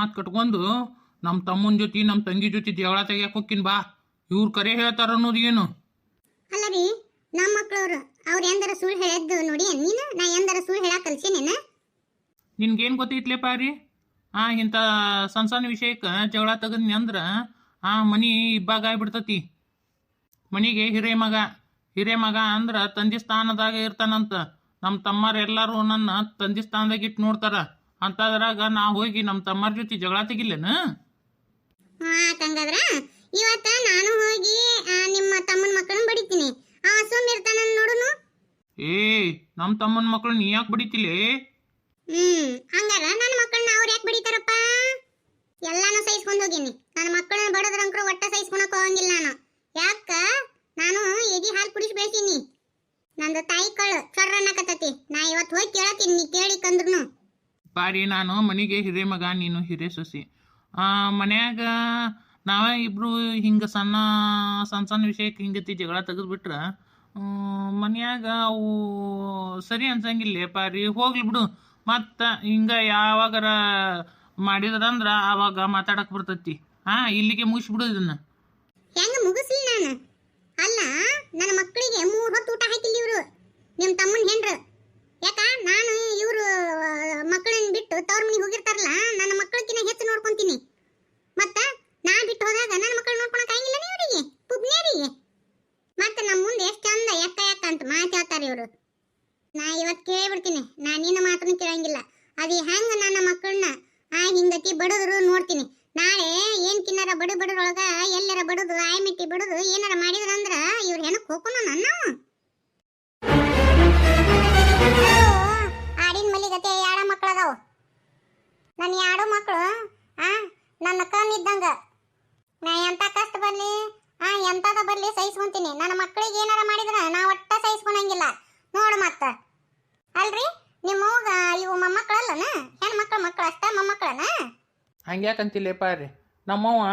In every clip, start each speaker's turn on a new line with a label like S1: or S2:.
S1: ಮಾತು ಕಟ್ಕೊಂಡು ನಮ್ಮ ತಮ್ಮನ ಜೊತೆ ನಮ್ಮ ತಂಗಿ ಜೊತೆ ಜಗಳ ತೆಗಿಯಕ್ಕೆ ಹೋಗ್ತೀನಿ ಬಾ. ಇವ್ರು ಕರೆ ಹೇಳ್ತಾರ ಅನ್ನೋದು ಏನು?
S2: ಅಲ್ಲ ರೀ ನಮ್ಮ ಮಕ್ಕಳವ್ರು ಅವ್ರು ಎಂದರ ಸುಳ್ಳು ಹೇಳದ್ದು ನೋಡಿ ನೀನು ನಾ ಎಂದರ ಸುಳ್ಳು ಕಲ್ಸೇನೇನ
S1: ನಿನ್ಗೇನು ಗೊತ್ತೈತ್ಲೇಪ ರೀ? ಆ ಇಂಥ ಸಣ್ಣ ಸಣ್ಣ ವಿಷಯಕ್ಕೆ ಜಗಳ ತೆಗದ್ನಿ ಅಂದ್ರೆ ಆ ಮನಿ ಇಬ್ಬಾಗ ಆಗ್ಬಿಡ್ತತಿ. ಮನಿಗೆ ಹಿರೇ ಮಗ ಹಿರೇ ಮಗ ಅಂದ್ರೆ ತಂದೆ ಸ್ಥಾನದಾಗ ಇರ್ತಾನಂತ. ನಮ್ಮ ತಮ್ಮರೆಲ್ಲರೂ ನನ್ನ ತಂದೆ ಸ್ಥಾನದಾಗ ಇಟ್ಟು ನೋಡ್ತಾರ. ಅಂತದ್ರಾಗ ನಾ ಹೋಗಿ ನಮ್ಮ ತಮ್ಮರ ಜೊತೆ ಜಗಳ ತೆಗಿಲೇನ
S2: ಹಾ ಹಂಗಾದ್ರ ಇವತ್ತ ನಾನು ಹೋಗಿ ಆ, ನಿಮ್ಮ ತಮ್ಮನ ಮಕ್ಕಳನ್ನ ಬಡಿತೀನಿ. ಆ ಸುಮ್ ಇರ್ತಾನ ನೋಡುನು?
S1: ಏ ನಮ್ಮ ತಮ್ಮನ ಮಕ್ಕಳು ನೀ ಯಾಕೆ ಬಡಿತಿಲೇ?
S2: ಹ್ಮ್ ಹಂಗಾರ ನನ್ನ ಮಕ್ಕಳನ್ನ ಅವ್ರು ಯಾಕೆ ಬಡಿತಾರಪ್ಪ? ಎಲ್ಲಾನು ಸಹಿಸ್ಕೊಂಡು ಹೋಗೀನಿ. ನನ್ನ ಮಕ್ಕಳನ್ನ ಬಡದ್ರಂಕ್ರು ಒಟ್ಟ ಸಹಿಸ್ಕೊಳಕ್ ಹೋಗಂಗಿಲ್ಲ ನಾನು. ಯಾಕ? ನಾನು ಎದಿ ಹಾಲು ಕುಡಿಸಿ ಬೆಳ್ಸೀನಿ ನಂದು ತಾಯಿ ಕಳು ಚೊರ್ರ ಅನ್ನಕತ್ತತಿ ನಾ ಇವತ್ತು ಹೋಗಿ ಕೇಳತ್ತೀನಿ ನೀ ಕೇಳಿ ಕಂದ್ರುನು.
S1: ಬಾರಿ ನಾನು ಮನೆಗೆ ಹಿರೇ ಮಗ, ನೀನು ಹಿರೇ ಸೊಸಿ. ಮನ್ಯಾಗ ನಾವೇ ಇಬ್ರು ಹಿಂಗೆ ಸಣ್ಣ ಸಣ್ಣ ಸಣ್ಣ ವಿಷಯಕ್ಕೆ ಹಿಂಗತಿ ಜಗಳ ತೆಗೆದ್ಬಿಟ್ರೆ ಮನ್ಯಾಗ ಅವು ಸರಿ ಅನ್ಸಂಗಿಲ್ಲ ಪಾರಿ. ಹೋಗ್ಲಿ ಬಿಡು. ಮತ್ತು ಹಿಂಗೆ ಯಾವಾಗಾರ ಮಾಡಿದ್ರಂದ್ರೆ ಆವಾಗ ಮಾತಾಡಕ್ಕೆ ಬರ್ತೈತಿ. ಹಾಂ ಇಲ್ಲಿಗೆ ಮುಗಿಸ್ಬಿಡು ಇದನ್ನು.
S2: ಹೆಂಗೆ ಮುಗಿಸ್ಲಿ ನಾನು? ಅಲ್ಲ, ನನ್ನ ಮಕ್ಕಳಿಗೆ ಮೂರು ಹೊತ್ತು ಊಟ ಹಾಕಿಲ್ಲ ಇವರು. ನಿಮ್ಮ ತಮ್ಮನ ಹೆಂಡ್ರು? ಯಾಕ? ನಾನು ಇವರು ಮಕ್ಕಳನ್ನ ಬಿಟ್ಟು ತವ್ರ ಮನೆಗೆ ನನ್ನ ಯಾಡು ಮಕ್ಕಳು ಆ ನನ್ನ ಕಣ್ಣು ಇದ್ದಂಗ. ನಾ ಎಂತ ಕಷ್ಟ ಬರ್ಲಿ? ಆ ಎಂತದ ಬರ್ಲಿ ಸಹಿಸ್ಕೊಂತೀನಿ. ನನ್ನ ಮಕ್ಕಳಿಗೆ ಏನಾರ ಮಾಡಿದ್ರ ನಾ ಒಟ್ಟ ಸಹಿಸ್ಕೊಳಂಗಿಲ್ಲ ನೋಡು ಮತ್ತ. ಅಲ್ರಿ? ನಿಮ್ಮ ಇವು ಮೊಮ್ಮಕ್ಕಳಲ್ಲನ? ಹೆಣ್ಣು ಮಕ್ಕಳ ಮಕ್ಕಳು ಅಷ್ಟ ಮೊಮ್ಮಕ್ಕಳನ?
S1: ಹಂಗ್ಯಾಕಂತಿಲ್ಲಪ್ಪ ರೀ ನಮ್ಮವ್ವ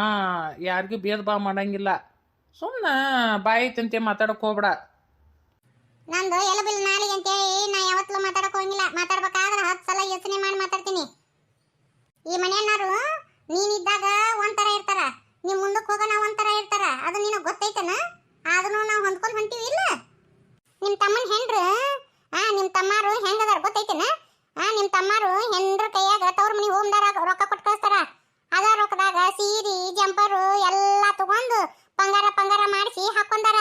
S1: ಯಾರಿಗೂ ಭೇದ ಭಾವ ಮಾಡಂಗಿಲ್ಲ. ಸುಮ್ಮನೆ ಬಾಯಿ ತಂತೆ ಮಾತಾಡಕ್ ಹೋಗ್ಬೇಡ.
S2: ನಂದು ಎಲ್ಲ ಬಿಲ್ ನಾಲಿಗೆ ಅಂತೇಳಿ ನಾ ಯಾವತ್ತೂ ಮಾತಾಡಕ್ ಹೋಗಿಲ್ಲ. ಮಾತಾಡ್ಬೇಕಾದ್ರೆ ಹತ್ತು ಸಲ ಯೋಚನೆ ಮಾಡಿ ಮಾತಾಡ್ತೀನಿ. ಈ ಮನೆಯನ್ನಾರು ನೀನಿದ್ದಾಗ ಒಂಥರ ಇರ್ತಾರ. ನೀವು ಮುಂದಕ್ಕೆ ಹೋಗೋಣ ಒಂಥರ ಇರ್ತಾರ. ಅದು ನಿನಗೆ ಗೊತ್ತೈತನ? ಆದ್ರೂ ನಾವು ಹೊಂದ್ಕೊಂಡು ಹೊಂಟೀವಿ ಇಲ್ಲ? ನಿಮ್ಮ ತಮ್ಮನ ಹೆಂಡ್ರು, ಆ ನಿಮ್ಮ ತಮ್ಮಾರು ಹೆಂಗದಾರ ಗೊತ್ತೈತನ? ಆ ನಿಮ್ಮ ತಮ್ಮಾರು ಹೆಂಡ್ರ ಕೈಯಾಗ ತವ್ರ ಮನೆ ಹೋಮ್ದಾರ, ರೊಕ್ಕ ಕೊಟ್ಟು ಕಳಿಸ್ತಾರ. ಅದ ರೊಕ್ಕದಾಗ ಸೀರಿ, ಜಂಪರು ಎಲ್ಲ ತಗೊಂಡು ಬಂಗಾರ ಪಂಗಾರ ಮಾಡಿಸಿ ಹಾಕೊಂಡಾರ.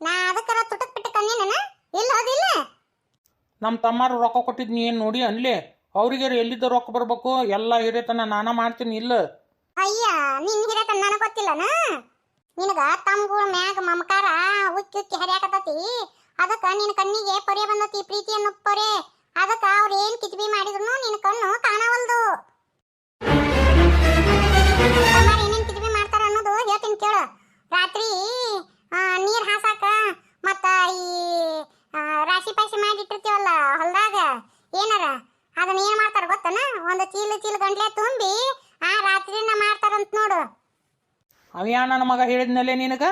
S2: ನಾ ಅದಕ್ಕರ ತುಟಕ್ ಬಿಟ್ಟು ಅನ್ನೇನ ಇಲ್ಲ, ಅದಿಲ್ಲ.
S1: ನಮ್ಮ ತಮ್ಮಾರು ರೊಕ್ಕ ಕೊಟ್ಟಿದ್ನಿ ಏನು ನೋಡಿ ಅನ್ಲಿ. ಅವ್ರಿಗೆ ಎಲ್ಲಿದ್ದ ರೊಕ್ಕ ಬರ್ಬೇಕು? ಎಲ್ಲ ಹಿರೇತನ ನಾನ ಮಾಡ್ತೀನಿ, ಇಲ್ಲ.
S2: ಅಯ್ಯ, ನಿನ್ ಹಿರೇತನ ನನಗೆ ಗೊತ್ತಿಲ್ಲನ? ನಿನಗ ತಮ್ಗಳ ಮ್ಯಾಗ, ಮಮಕಾರ, ಉಕ್ಕಿ ಉಕ್ಕಿ ಹರಿಯಾಕತತಿ ಅದಕ್ಕ ನಿನ್ನ ಕಣ್ಣಿಗೆ ಪೊರೆ ಬಂದತಿ ಪ್ರೀತಿ ಅನ್ನೋ ಪೊರೆ. ಅದಕ್ಕ ಅವ್ರು ಏನ್ ಕಿತ್ಬಿ ಮಾಡಿದ್ರು ನಿನ್ನ ಕಣ್ಣು ಕಾಣವಲ್ದು. ಏನೇನ್ ಕಿತ್ಬಿ ಮಾಡ್ತಾರ ಅನ್ನೋದು ಹೇಳ್ತೀನಿ ಕೇಳು. ರಾತ್ರಿ ನೀರ್ ಹಾಸಾಕ ಮತ್ತ ಈ ರಾಶಿ ಪಾಶಿ ಮಾಡಿಟ್ಟಿರ್ತೀವಲ್ಲ ಹೊಲ್ದಾಗ, ಏನಾರ? ಅದನ್ನ ಏನ್ ಮಾಡ್ತಾರ ಗೊತ್ತನ? ಒಂದು ಚೀಲ ಚೀಲ ಗಂಟ್ಲೆ ತುಂಬಿ ಆ ರಾತ್ರಿನ ಮಾಡ್ತಾರಂತ ನೋಡು.
S1: ಅವ್ಯಾ ನನ್ನ ಮಗ ಹೇಳಿದ್ನಲ್ಲೇ ನಿನಗ?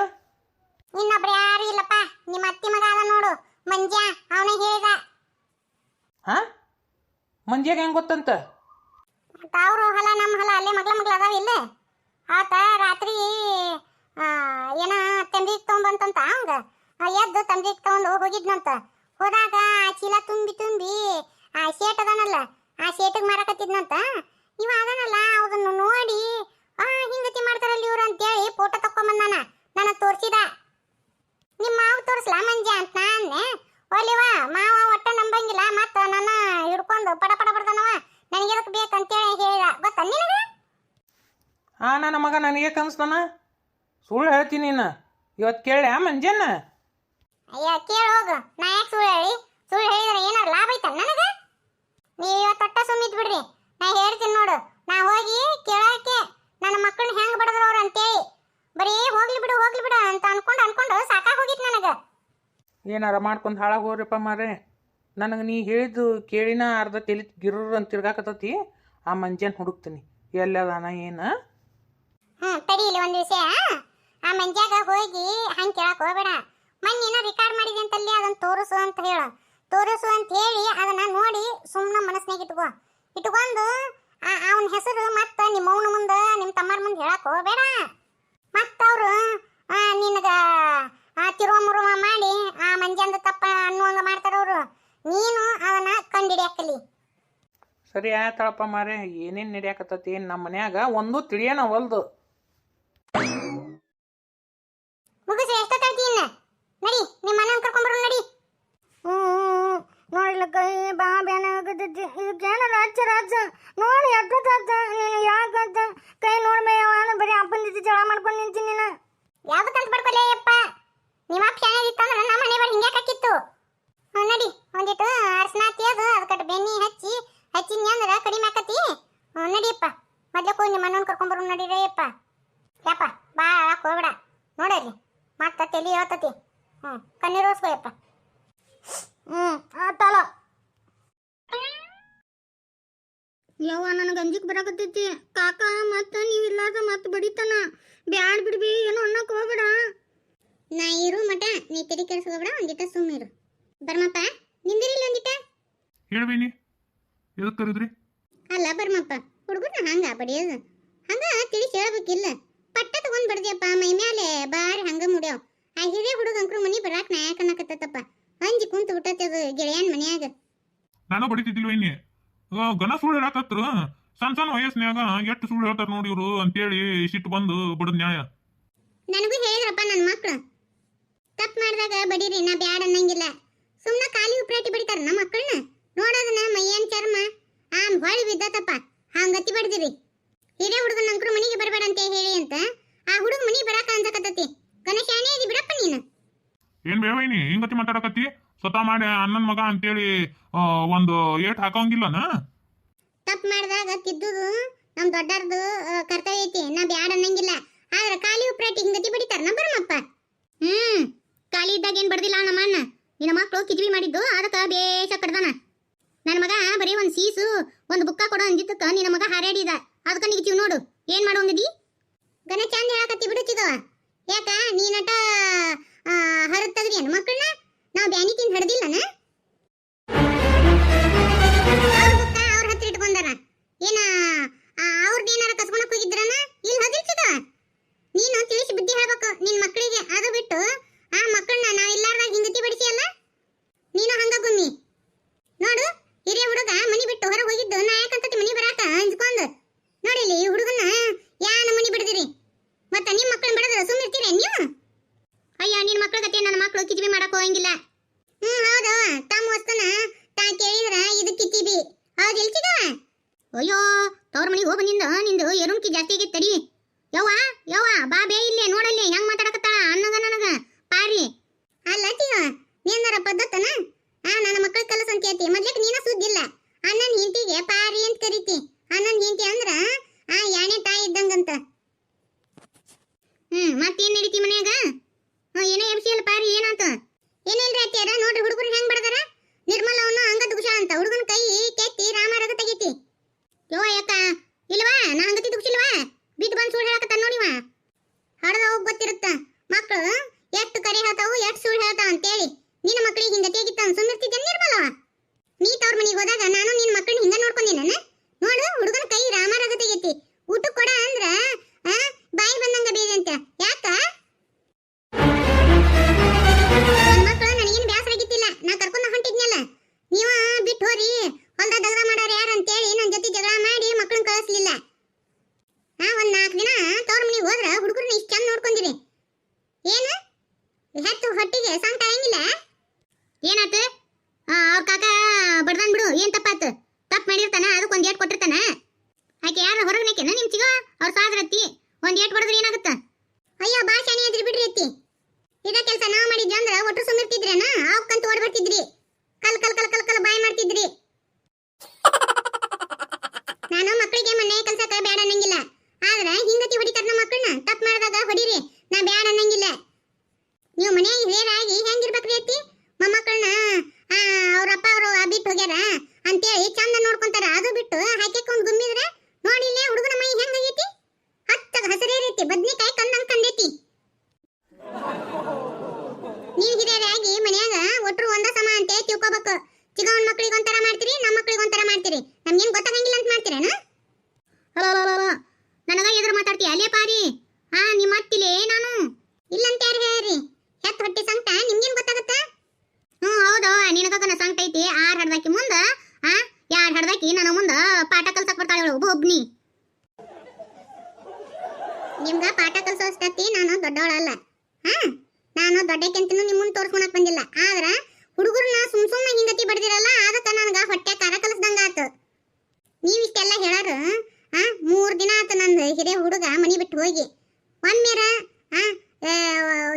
S2: ಇನ್ನೊಬ್ರು ಯಾರು ಇಲ್ಲಪ್ಪ. ನಿಮ್ಮ ಅತ್ತಿ ಮಗ ಅದ ನೋಡು. ಮಂಜ ಅವನ ಹೇಳಿದ.
S1: ಹಾ? ಮಂಜ್ಯಾಗ ಹೆಂಗ್ ಗೊತ್ತಂತ?
S2: ಅವರು ಅವ್ರು ಹೊಲ ನಮ್ಮ ಹೊಲ ಅಲ್ಲೇ ಮಗ್ಳ ಮಗ್ಳ ಅದಾವ ಇಲ್ಲ. ಆತ ರಾತ್ರಿ ಆ, ಏನ ತಂದಿ ತಗೊಂಬಂತಂತ ಅವಂಗ ಎದ್ದು ತಂಬಿಗೆ ತಗೊಂಡು ಹೋಗಿದ್ನಂತ. ಹೋದಾಗ ಆ ಚೀಲ ತುಂಬಿ ತುಂಬಿ ಆ ಶೇಟ್ ಅದನಲ್ಲ ಆ ಶೇಟಿಗೆ ಮಾರಕತ್ತಿದ್ನಂತ? ಇವ ಅದಾನಲ್ಲ ಅದನ್ನು ನೋಡಿ ಆ ಹಿಂಗತಿ ಮಾಡ್ತಾರಲ್ಲ ಇವ್ರು ಅಂತೇಳಿ ಫೋಟೋ ತಕೊಂಬಂದಾನ ನನಗೆ ತೋರಿಸಿದ. ನಿಮ್ಮ ಮಾವ ತೋರಿಸ್ಲಾ ಮಂಜ ಅಂತ ನಾನೆ ಒಲಿವ ಮಾವ ಒಟ್ಟ ನಂಬಂಗಿಲ್ಲ ಮತ್ತ ನನ್ನ ಹಿಡ್ಕೊಂಡು ಪಡ ಪಡ ಬಡ್ದನವ ನನಗೆ ಅದಕ್ಕೆ ಬೇಕಂತೇಳಿ ಹೇಳಿದ. ಗೊತ್ತಾ ನಿನಗೆ?
S1: ಆ ನನ್ನ ಮಗ ನನಗೆ ಕನ್ಸ್ತಾನ ಸುಳ್ಳು ಹೇಳ್ತೀನಿ ನೀನು. ಇವತ್ತು ಕೇಳ್ಯಾ ಮಂಜನ್ನ
S2: ಅಯ್ಯ ಕೇಳಿ ಹೋಗು. ನಾ ಯಾಕೆ ಸುಳ್ಳು ಹೇಳಿ ಸುಳ್ಳು ಹೇಳಿದ್ರೆ ಏನಾರು ಲಾಭ ಐತಲ್ಲ ನನಗೆ ನೀವು ಇವತ್ತು ಒಟ್ಟ ಸುಮ್ಮಿದ್ ಬಿಡ್ರಿ ನಾ ಹೇಳ್ತೀನಿ ನೋಡು ನಾ ಹೋಗಿ ಕೇಳಕ್ಕೆ ನನ್ನ ಮಕ್ಕಳನ್ನ ಹೆಂಗ್ ಬಡದ್ರು ಅವ್ರು ಅಂತೇಳಿ ಬರೀ ಹೋಗ್ಲಿ ಬಿಡು ಹೋಗ್ಲಿ ಬಿಡು ಅಂತ ಅನ್ಕೊಂಡು ಅನ್ಕೊಂಡು ಸಾಕಾಗಿ ಹೋಗಿತ್ತು ನನಗೆ
S1: ಏನಾರ ಮಾಡ್ಕೊಂಡು ಹಾಳಾಗಿ ಹೋಗ್ರಿಪ್ಪ ಮಾರೇ ನನಗೆ ನೀ ಹೇಳಿದ್ದು ಕೇಳಿನ ಅರ್ಧ ತೆಲಿ ಗಿರ್ರ ಅಂತ ತಿರ್ಗಾಕತ್ತತಿ, ಆ ಮಂಜನ್ ಹುಡುಕ್ತೀನಿ. ಎಲ್ಲದಾನ ಏನು?
S2: ಹ್ಮ್, ತಡಿ ಇಲ್ಲಿ ಒಂದು ವಿಷಯ. ಆ ಮಂಜಾಗ ಹೋಗಿ ಹಂಗೆ ಕೇಳಕ್ ಹೋಗಬೇಡ. ಮೊನ್ನೆ ಏನೋ ರಿಕಾರ್ಡ್ ಮಾಡಿದೆ ಅಂತಲ್ಲಿ ಅದನ್ನ ತೋರಿಸು ಅಂತ ಹೇಳು. ತೋರಿಸು ಅಂತ ಹೇಳಿ ಅದನ್ನ ನೋಡಿ ಸುಮ್ಮನೆ ಮನಸ್ನಾಗ ಇಟ್ಕೋ. ಇಟ್ಕೊಂಡು ಅವನ ಹೆಸರು ಮತ್ತೆ ನಿಮ್ಮ ಅವನ ಮುಂದೆ ನಿಮ್ಮ ತಮ್ಮರ ಮುಂದೆ ಹೇಳಕ್ ಹೋಗ್ಬೇಡ. ಮತ್ತ ಅವರು ನಿನಗ ತಿರುವ ಮುರುವ ಮಾಡಿ, ಆ ಮಂಜಂದ ತಪ್ಪ ಅನ್ನುವಂಗ ಮಾಡ್ತಾರವ್ರು ನೀನು ಅವನ ಕಂಡಿಡಿಯಾಕಲಿ.
S1: ಸರಿ ಆಯ್ತಳಪ್ಪ ಮಾರೇ ಏನೇನು ನಡೆಯಾಕತ್ತತಿ? ನಮ್ಮ ಮನ್ಯಾಗ ಒಂದು ತಿಳಿಯೋಣ ಒಲ್ದು
S2: ಮುಗಿಸಿ ಎಷ್ಟೊತ್ತಾಯ್ತು ಇನ್ನ ನಡಿ ನಿಮ್ಮ ಮನೆ ಕರ್ಕೊಂಬರು ನಡಿ ಹ್ಮ್ ನೋಡಿಲ್ಲ ಕೈ ಬಾ ಬ್ಯಾನ ಆಗತೈತಿ ಇದಕ್ಕೇನ ರಾಜ್ಯ ರಾಜ್ಯ ನೋಡಿ ಎಷ್ಟೊತ್ತಾಯ್ತ ನೀನು ಯಾಕಂತ ಕೈ ನೋಡ್ಬೇಯವ ನಾನು ಬರೀ ಅಪ್ಪನ ಜೊತೆ ಜಗಳ ಮಾಡ್ಕೊಂಡು ನಿಂತೀನಿ ನೀನು ಯಾವ್ದಕ್ಕಂತ ಬಡ್ಕೊಲೇ ಯಪ್ಪ ನಿಮ್ಮ ಅಪ್ಪ ಚೆನ್ನಾಗಿತ್ತಂದ್ರೆ ನಮ್ಮ ಮನೆ ಬರೀ ಹಿಂಗ್ಯಾಕೆ ಹಾಕಿತ್ತು ಹ್ಞೂ ನಡಿ ಒಂದಿಟ್ಟು ಅರ್ಶನ ಅದು ಅದಕ್ಕೆ ಬೆನ್ನಿ ಹಚ್ಚಿ ಕಡಿಮೆ ಆಕತಿ? ನಡಿಯಪ್ಪ. ಮೊದ್ಲಕ್ಕೆ ಹೋಗಿ ನಿಮ್ಮ ಅಣ್ಣನ ಕರ್ಕೊಂಬರು ನಡೀರಯ್ಯಪ್ಪ ಯಪ್ಪ ಬಾ ಹೋಗ್ಬೇಡ. ನೋಡ್ರಿ ಮತ್ತ ತಲಿ ಹೇಳ್ತತಿ. ಹ್ಞೂ, ಕಣ್ಣೀರು ಓಸ್ಕೊಯಪ್ಪ ಹ್ಞೂ ಆತಲ್ಲ ಯವ್ವ, ನನಗೆ ಅಂಜಿಕ್ ಬರಾಕತ್ತೈತಿ. ಕಾಕ, ಮತ್ತ ನೀವು ಇಲ್ಲಾರ್ದ ಮತ್ತೆ ಬಡಿತಾನ. ಬ್ಯಾಡ್ ಬಿಡ್ಬಿ, ಏನು ಅನ್ನಕ್ ಹೋಗ್ಬೇಡ. ನಾ ಇರು ಮಟ ನೀ ತಲೆ ಕೆಡಿಸ್ಕೋಬೇಡ ಒಂದಿಟ ಸುಮ್ಮಿರು ಬರ್ಮಪ್ಪ ನಿಂದಿರಿಲ್ಲ ಒಂದಿಟ
S3: ಹೇಳ್ಬೇನಿ ಎದಕ್ಕೆ ಕರೆದ್ರಿ?
S2: ಹಂಗ ಬಡಿಯೋದು ಹಂಗ ತಿಳಿಸಿ ಹೇಳ್ಬೇಕಿಲ್ಲ ಪಟ್ಟ ತಗೊಂಡ್ ಬಡ್ದಿಯಪ್ಪ ಮೈ ಮ್ಯಾಲೆ ಬಾರಿ ಹಂಗ ಮುಡ್ಯಾವ. ಆ ಹಿರಿಯ ಹುಡುಗ ಅಂಕ್ರು ಮನಿ ಬರಾಕ್ ನಾಯಕ ಅನ್ನಕತ್ತಪ್ಪ ಅಂಜಿ ಕುಂತು ಬಿಟ್ಟತ್ತದು ಗೆಳೆಯನ್ ಮನ್ಯಾಗ.
S3: ನಾನು ಬಡಿತಿದ್ದಿಲ್ವ ಇನ್ನಿ ಗನ ಸುಳ್ಳು ಹೇಳಕತ್ರ ಸಣ್ಣ ಸಣ್ಣ ವಯಸ್ಸಿನ್ಯಾಗ ಎಷ್ಟು ಸುಳ್ಳು ಹೇಳ್ತಾರ ನೋಡಿ ಇವ್ರು ಅಂತೇಳಿ ಸಿಟ್ಟು ಬಂದು ಬಿಡದ್ ನ್ಯಾಯ.
S2: ನನಗೂ ಹೇಳಿದ್ರಪ್ಪ ನನ್ನ ಮಕ್ಕಳು ತಪ್ಪು ಮಾಡಿದಾಗ ಬಡೀರಿ ನಾ ಬ್ಯಾಡ ಅನ್ನಂಗಿಲ್ಲ. ಸುಮ್ಮನೆ ಖಾಲಿ ಉಪ್ರಾಟಿ ಬಡಿತಾರ ನಮ್ಮ ಮಕ್ಕಳನ್ನ ನೋಡೋದನ್ನ ಮೈಯನ್ ಚರ್ಮ. ಆ ಹೊಳಿ ಬಿದ್ದತಪ್ಪ. ಹಂಗತಿ ಬಡ್ದಿರಿ. ಹಿರಿಯ ಹುಡುಗನ ನಂಕರು ಮನೆಗೆ ಬರಬೇಡ ಅಂತ ಹೇಳಿ ಅಂತ ಆ ಹುಡುಗ ಮನೆಗೆ ಬರಾಕ ಅನ್ಸಕತ್ತತಿ. ಗಣೇಶಾನೇ ಅದಿ ಬಿಡಪ್ಪ ನೀನು.
S3: ಏನ್ ಬೇವೈನಿ ಹಿಂಗತಿ ಮಾತಾಡಕತ್ತಿ? ಸ್ವತಃ ಮಾಡಿ ಅಣ್ಣನ ಮಗ ಅಂತೇಳಿ ಒಂದು ಏಟ್ ಹಾಕೋಂಗಿಲ್ಲನ?
S2: ತಪ್ಪು ಮಾಡಿದಾಗ ತಿದ್ದುದು ನಮ್ ದೊಡ್ಡರ್ದು ಕರ್ತವ್ಯ ಐತಿ. ನಾ ಬ್ಯಾಡ ಅನ್ನಂಗಿಲ್ಲ. ಆದ್ರೆ ಖಾಲಿ ಉಪ್ರಾಟಿ ಹಿಂಗತಿ ಬಡಿತಾರ ನಾ ಬರಮಪ್ಪ ಹ್ಮ್ ಖಾಲಿ ಇದ್ದಾಗ ಏನ್ ಬಡ್ದಿಲ್ಲ ನಮ್ಮ ಅಣ್ಣ. ನಿನ್ನ ಮಕ್ಕಳು ಕಿಜ್ವಿ ಮಾಡಿದ್ದು ಅದಕ್ಕ ಬೇಷ ಕಡ್ದಾನ. ನನ್ನ ಮಗ, ಬರೀ ಒಂದು ಸೀಸು, ಒಂದು ಬುಕ್ಕ ಕೊಡೋ ಅಂದಿದ್ದಕ್ಕ ನಿನ್ನ ಮಗ ಹಾರಾಡಿದ ಅದಕ್ಕ ನಿಗ್ತೀವಿ ನೋಡು, ಏನು ಮಾಡೋಂಗಿದಿ ಗನ ಚಂದ ಹೇಳಕತ್ತಿ ಬಿಡುತ್ತಿದ್ದವ ಯಾಕ ನೀನಟ ಹರದ್ ತೆಗ್ದಿ ಮಕ್ಕಳನ್ನ ನಾವು ಬ್ಯಾನಿ ತಿಂದು ಹಡ್ದಿಲ್ಲನ ಅವ್ರ ಬುಕ್ಕ ಅವ್ರ ಹತ್ರ ಇಟ್ಕೊಂಡಾರ ಏನ ಅವ್ರದ್ದು ಏನಾರ ಕಸ್ಕೊಳಕ್ ಹೋಗಿದ್ರನ ಇಲ್ಲಿ ಹದಿಲ್ಸಿದ ನೀನು ತಿಳಿಸಿ ಬುದ್ಧಿ ಹೇಳ್ಬೇಕು ನಿನ್ ಮಕ್ಕಳಿಗೆ ಅದು ಬಿಟ್ಟು ಆ ಮಕ್ಕಳನ್ನ ನಾ ಇಲ್ಲಾರ್ದಾಗ ಹಿಂಗತಿ ಬಡಿಸಿ ಅಲ್ಲ ನೀನು ಹಂಗ ಗುಮ್ಮಿ ನೋಡು ಹಿರಿಯ ಹುಡುಗ ಮನಿ ಬಿಟ್ಟು ಹೊರಗೆ ಹೋಗಿದ್ದು ನಾ ಯಾಕಂತತಿ ಮನಿ ಬರಾಕ ಅಂಜ್ಕೊಂಡ್ ನೋಡಿಲಿ ಈ ಹುಡುಗನ ಯಾನ ಮನಿ ಬಿಡದಿರಿ ಮತ್ತ ನಿಮ್ ಮಕ್ಕಳನ್ನ ಬಿಡದ್ರ ಸುಮ್ಮಿರ್ತೀರ ನೀವು ಅಯ್ಯ ನಿನ್ ಮಕ್ಕಳ ಗತಿ ನನ್ನ ಮಕ್ಕಳು ಕಿಜ್ಬಿ ಮಾಡಕ್ ಹೋಗಂಗಿಲ್ಲ ಹ್ಮ್ ಹೌದು ತಮ್ಮ ವಸ್ತುನ ತಾ ಕೇಳಿದ್ರ ಇದು ಕಿತ್ತಿಬಿ ಹೌದು ಎಲ್ಸಿದವ ಅಯ್ಯೋ ತವ್ರ ಮನೆಗೆ ಹೋಗಿ ಬಂದಿಂದ ನಿಂದು ಎರುಮ್ಕಿ ಜಾಸ್ತಿ ಆಗೈತೆ ತಡಿ ಯವ್ವ ಯವ್ವ ಬಾ ಬೇ ಇಲ್ಲೇ ನೋಡಲ್ಲಿ ಹೆಂಗ್ ಮಾತಾಡಕತ್ತಾಳ ಅನ್ನಗ ನನಗ ಪಾರಿ ಅಲ್ಲ ಟಿಗ ನೀನಾರ ಪದ್ಧತನ ಆ ನನ್ನ ಮಕ್ಕಳ ಕಲಸ ಅಂತ ಹೇಳ್ತಿ ಮೊದ್ಲಕ್ಕೆ ನೀನ ಸುದ್ದಿಲ್ಲ ಅಣ್ಣನ ಹೆಂಡತಿಗೆ ಪಾರಿ ಅಂತ ಕರಿತಿ ಅಣ್ಣನ ಹೆಂಡತಿ ಅಂದ್ರ ಆ ಯಾಣೆ ತಾಯಿ ಇದ್ದಂಗಂತ ಹ್ಮ್ ಮತ್ತೇನ್ ನಡೀತಿ ಮನ್ಯಾಗ ಹ್ಮ್, ಏನೋ ಎಬ್ಸಿ ಅಲ್ಲ ಪಾರಿ ಏನಾತ ಏನಿಲ್ರಿ ಅತ್ಯಾರ ನೋಡ್ರಿ ಹುಡುಗರು ಹೆಂಗ್ ಬಡದಾರ ನಿರ್ಮಲ ಅವನು ಹಂಗ ದುಗುಷ ಅಂತ ಹುಡುಗನ ಕೈ ಕೆತ್ತಿ ರಾಮರಗ ತೆಗಿತಿ ಯವ್ವ ಯಾಕ ಇಲ್ವಾ ನಾ ಹಂಗತಿ ದುಗುಸಿಲ್ವಾ ಬಿದ್ದು ಬಂದು ಸುಳ್ಳು ಹೇಳಕತ್ತ ನೋಡಿವ ಹಡದ ಹೋಗ್ ಗೊತ್ತಿರುತ್ತ ಮಕ್ಕಳು ಎಷ್ಟು ಕರೆ ಹೇಳ್ತಾವು ಎಷ್ಟು ಸುಳ್ಳು ಹೇಳ್ತಾವ ಅಂತೇಳಿ. ನಿನ್ನ ಮಕ್ಕಳಿಗೆ ಹಿಂಗ ನೀವ್ ಹಿರಿಯರಾಗಿ ಮನ್ಯಾಗ ಒಟ್ರು ಒಂದ ಸಮ ಅಂತ ತಿಳ್ಕೊಬೇಕು. ಚಿಕ್ಕವನ್ ಮಕ್ಳಿಗೆ ಒಂಥರ ಮಾಡ್ತೀರಿ ನಮ್ಮ ಮಕ್ಳಿಗೆ ಒಂಥರ ಮಾಡ್ತೀರಿ. ನಮ್ಗೇನ್ ಗೊತ್ತಾಗಂಗಿಲ್ಲ ಅಂತ ಮಾಡ್ತೀರೇನ? ನನಗ ಎದುರು ಮಾತಾಡ್ತೀಯ? ಅಲ್ಲೇ ಪಾರಿ. ಹಾ, ನಿಮ್ಮ ಅತ್ತಿಲೇ ನಾನು. ಇಲ್ಲಂತ ಯಾರು ಹೇಳ್ರಿ ಹೆತ್ ಹೊಟ್ಟಿ ಸಂಕಟ, ನಿಮ್ಗೇನ್ ಗೊತ್ತಾಗತ್ತ? ಹ್ಞೂ, ಹೌದು ನಿನಗನ ಸಂಕಟ ಐತಿ. ಆರ್ ಹಡ್ದಾಕಿ ಮುಂದ, ಆ, ಯಾರ್ ಹಡ್ದಾಕಿ? ನಾನು ಮುಂದ ಪಾಠ ಕಲ್ಸಕ್ ಬರ್ತಾಳೆ ಒಬ್ಬ ಒಬ್ನಿ ನಿಮ್ಗ ಪಾಠ ಕಲ್ಸೋ ಅಷ್ಟತ್ತಿ ನಾನು ದೊಡ್ಡವಳಲ್ಲ. ಹಾ ನಾನು ದೊಡ್ಡಕ್ಕಿಂತನೂ ನಿಮ್ಮನ್ನ ತೋರ್ಸ್ಕೊಳಕ್ ಬಂದಿಲ್ಲ. ಆದ್ರ ಹುಡುಗರನ್ನ ಸುಮ್ ಸುಮ್ಮನೆ ಹಿಂಗತಿ ಬಡ್ದಿರಲ್ಲ ಅದಕ್ಕ ನನಗ ಹೊಟ್ಟೆ ಕಾರ ಕಲಿಸ್ದಂಗ ಆತು. ನೀವಿಷ್ಟೆಲ್ಲ ಹೇಳಾರ? ಆ ಮೂರ್ ದಿನ ಆತು ನನ್ನ ಹಿರಿಯ ಹುಡುಗ ಮನಿ ಬಿಟ್ಟು ಹೋಗಿ. ಒಮ್ಮೆರ ಆ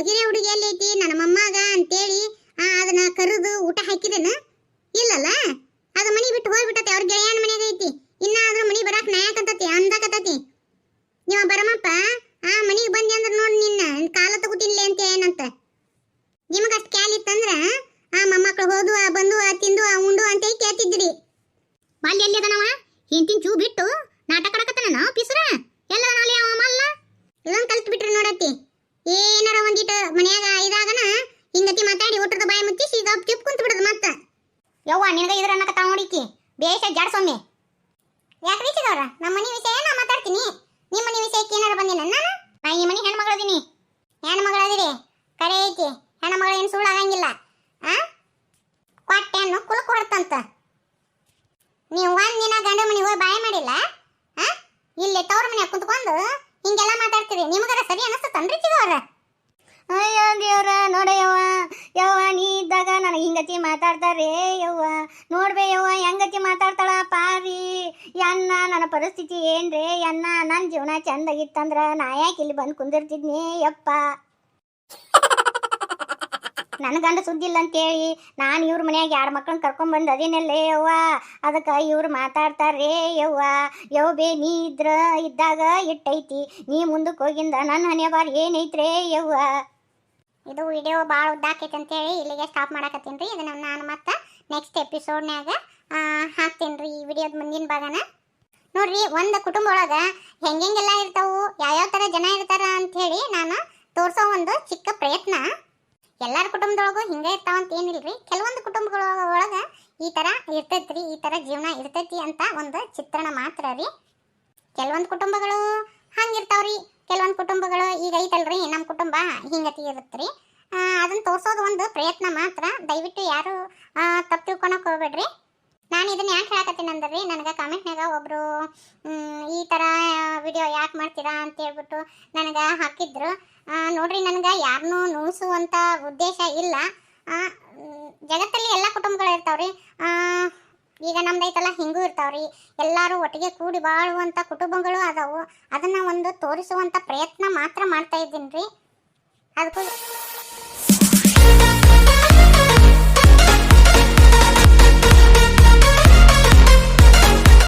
S2: ಹಿರಿಯ ಹುಡುಗಿ ಎಲ್ಲಿ ಐತಿ ನನ್ನ ಮೊಮ್ಮಗ ಅಂತೇಳಿ ಆ, ಅದನ್ನ ಕರೆದು ಊಟ ಹಾಕಿದನ? ಇಲ್ಲಲ್ಲ? ಅದು ಮನಿ ಬಿಟ್ಟು ಹೋಗ್ಬಿಟ್ಟತೆ ಅವ್ರ ಗೆಳೆಯನ ಮನೆಯಾಗ ಐತಿ ಇನ್ನ ಅದ್ರ ಮನಿ ಬರಾಕ್ ನಾಯಕತ್ತತಿ ಅಂದಕತ್ತತಿ ನೀವ ಬರಮಪ್ಪ ಆ ಮನಿಗೆ ಬಂದಿ ಅಂದ್ರ ನೋಡ್ ನಿನ್ನ ಕಾಲ ತಗೋತಿನ್ಲೆ ಅಂತ ಏನಂತ ನಿಮಗಷ್ಟು ಕ್ಯಾಲ್ ಇತ್ತಂದ್ರ ಆ ಮೊಮ್ಮಕ್ಳು ಹೋದುವ ಬಂದುವ ತಿಂದುವ ಉಂಡು ಅಂತ ಕೇಳ್ತಿದ್ರಿ ಬಾಲ್ಯ ಎಲ್ಲಿ ಅದನವ ಹಿಂತಿನ್ ಚೂ ಬಿಟ್ಟು ನಾಟಕ ಆಡಕತ್ತಾನ ಪಿಸ್ರ ಎಲ್ಲ ನಾಳೆ ಅವ ಮಲ್ಲ ಇದೊಂದು ಕಲ್ತ್ ಬಿಟ್ರಿ ನೋಡತ್ತಿ ಏನಾರ ಒಂದಿಟ ಮನ್ಯಾಗ ಇದಾಗನ ಮಾತಾಡಿ ಊಟದ ಬಾಯಿ ಮುಚ್ಚಿಸಿ ಗಪ್ ಚುಪ್ ಕುಂತ ಬಿಡದು ಮತ್ತ. ಯವ್ವ, ನಿನಗ ಇದ್ರ ಅನ್ನಕತ್ತಾವ ನೋಡಿಕಿ. ಬೇಷ ಜಾಡ್ಸೊಮ್ಮೆ ಯಾಕೆ ರೀಚಿದವ್ರ ನಮ್ಮ ಮನೆ ವಿಷಯ ನಾ ಮಾತಾಡ್ತೀನಿ. ನಿಮ್ಮ ಮನೆ ವಿಷಯಕ್ಕೆ ಏನಾರ ಬಂದಿನ ನಾನು? ನಾ ಈ ಮನೆ ಹೆಣ್ಮಗಳದೀನಿ. ಹೆಣ್ಮಗಳದಿರಿ. ಕರೆ ಐತಿ. ಹೆಣ್ಮಗಳ ಏನು ಸುಳ್ಳು ಆಗಂಗಿಲ್ಲ. ಆ? ಕೊಟ್ಟೆನ್ನು ಕುಲಕ್ ಹೊಡ್ತಂತ. ನೀವು ಒಂದ್ ದಿನ ಗಂಡ ಮನೆ ಹೋಗಿ ಬಾಯಿ ಮಾಡಿಲ್ಲ? ಆ? ಇಲ್ಲಿ ತವ್ರ ಮನೆ ಕುಂತ್ಕೊಂಡು ಹಿಂಗೆಲ್ಲ ಮಾತಾಡ್ತೀರಿ. ನಿಮಗರ ಸರಿ ಅನಿಸ್ತನ್ರಿ ಚಿಗವ್ರ?
S4: ಅಯ್ಯೋ ದೇವ್ರ ನೋಡಯ್ಯವ್ವ, ಯವ್ವ, ನೀ ಇದ್ದಾಗ ನನಗೆ ಹಿಂಗತಿ ಮಾತಾಡ್ತಾರೆ. ಯವ್ವ, ನೋಡ್ಬೇ ಯವ್ವ, ಹೆಂಗತಿ ಮಾತಾಡ್ತಾಳ ಪಾರಿ. ಅನ್ನ ನನ್ನ ಪರಿಸ್ಥಿತಿ ಏನ್ರಿ? ಅನ್ನ ನನ್ನ ಜೀವನ ಚಂದಾಗಿತ್ತಂದ್ರ ನಾ ಯಾಕೆ ಇಲ್ಲಿ ಬಂದು ಕುಂದಿರ್ತಿದ್ನಿ? ಯಪ್ಪ. ನನ್ನ ಗಂಡ ಸುದ್ದಿಲ್ಲ ಅಂತೇಳಿ ನಾನು ಇವ್ರ ಮನ್ಯಾಗ ಎರಡು ಮಕ್ಕಳನ್ನ ಕರ್ಕೊಂಡ್ಬಂದು ಅದೇನಲ್ಲೇ ಯವ್ವ? ಅದಕ್ಕೆ ಇವ್ರು ಮಾತಾಡ್ತಾರೆ. ಯವ್ವ ಯವ್ ಬೇ ನೀ ಇದ್ರ ಇದ್ದಾಗ ಇಟ್ಟೈತಿ. ನೀ ಮುಂದಕ್ಕೆ ಹೋಗಿಂದ ನನ್ನ ಹಣೆ ಬಾರ್ ಏನೈತ್ರೇ? ಯವ್ವ.
S2: ಇದು ವಿಡಿಯೋ ಭಾಳ ಉದ್ದಾಕೈತೆ ಅಂತೇಳಿ ಇಲ್ಲಿಗೆ ಸ್ಟಾಪ್ ಮಾಡಕತ್ತೀನಿ ರೀ. ಇದನ್ನು ನಾನು ಮತ್ತೆ ನೆಕ್ಸ್ಟ್ ಎಪಿಸೋಡ್ನ್ಯಾಗ ಹಾಕ್ತೀನಿ ರೀ ಈ ವಿಡಿಯೋದ ಮುಂದಿನ ಭಾಗನ. ನೋಡ್ರಿ, ಒಂದು ಕುಟುಂಬ ಒಳಗೆ ಹೆಂಗೆಲ್ಲ ಇರ್ತಾವು, ಯಾವ್ಯಾವ ಥರ ಜನ ಇರ್ತಾರ ಅಂಥೇಳಿ ನಾನು ತೋರಿಸೋ ಒಂದು ಚಿಕ್ಕ ಪ್ರಯತ್ನ. ಎಲ್ಲರ ಕುಟುಂಬದೊಳಗೂ ಹಿಂಗೆ ಇರ್ತಾವ ಅಂತ ಏನಿಲ್ರಿ. ಕೆಲವೊಂದು ಕುಟುಂಬಗಳ ಒಳಗೆ ಈ ಥರ ಇರ್ತೈತ್ರಿ ಈ ಥರ ಜೀವನ ಇರ್ತೈತಿ ಅಂತ ಒಂದು ಚಿತ್ರಣ ಮಾತ್ರ ರೀ. ಕೆಲವೊಂದು ಕುಟುಂಬಗಳು ಹಂಗಿರ್ತಾವ್ರಿ. ಕೆಲವೊಂದು ಕುಟುಂಬಗಳು ಈಗ ಐತಲ್ರಿ ನಮ್ಮ ಕುಟುಂಬ ಹಿಂಗತಿ ಇರುತ್ತೆ ರೀ ಅದನ್ನು ತೋರಿಸೋದು ಒಂದು ಪ್ರಯತ್ನ ಮಾತ್ರ. ದಯವಿಟ್ಟು ಯಾರು ತಪ್ಪು ತಿಳ್ಕೊಳಕ್ ಹೋಗ್ಬೇಡ್ರಿ. ನಾನು ಇದನ್ನ ಯಾಕೆ ಹೇಳಕತ್ತೀನಿ ರೀ ನನಗೆ ಕಾಮೆಂಟ್ನಾಗ ಒಬ್ಬರು ಈ ಥರ ವಿಡಿಯೋ ಯಾಕೆ ಮಾಡ್ತೀರಾ ಅಂತ ಹೇಳ್ಬಿಟ್ಟು ನನಗೆ ಹಾಕಿದ್ರು. ನೋಡ್ರಿ, ನನಗೆ ಯಾರನ್ನೂ ನೋಯಿಸುವಂಥ ಉದ್ದೇಶ ಇಲ್ಲ. ಜಗತ್ತಲ್ಲಿ ಎಲ್ಲ ಕುಟುಂಬಗಳು ಇರ್ತಾವ್ರಿ. ಈಗ ನಮ್ದೈತಲ್ಲ, ಹಿಂಗೂ ಇರ್ತಾವ್ರಿ. ಎಲ್ಲರೂ ಒಟ್ಟಿಗೆ ಕೂಡಿ ಬಾಳುವಂಥ ಕುಟುಂಬಗಳು ಅದಾವು. ಅದನ್ನು ಒಂದು ತೋರಿಸುವಂಥ ಪ್ರಯತ್ನ ಮಾತ್ರ ಮಾಡ್ತಾ ಇದ್ದೀನಿ ರೀ ಅದಕ್ಕೂ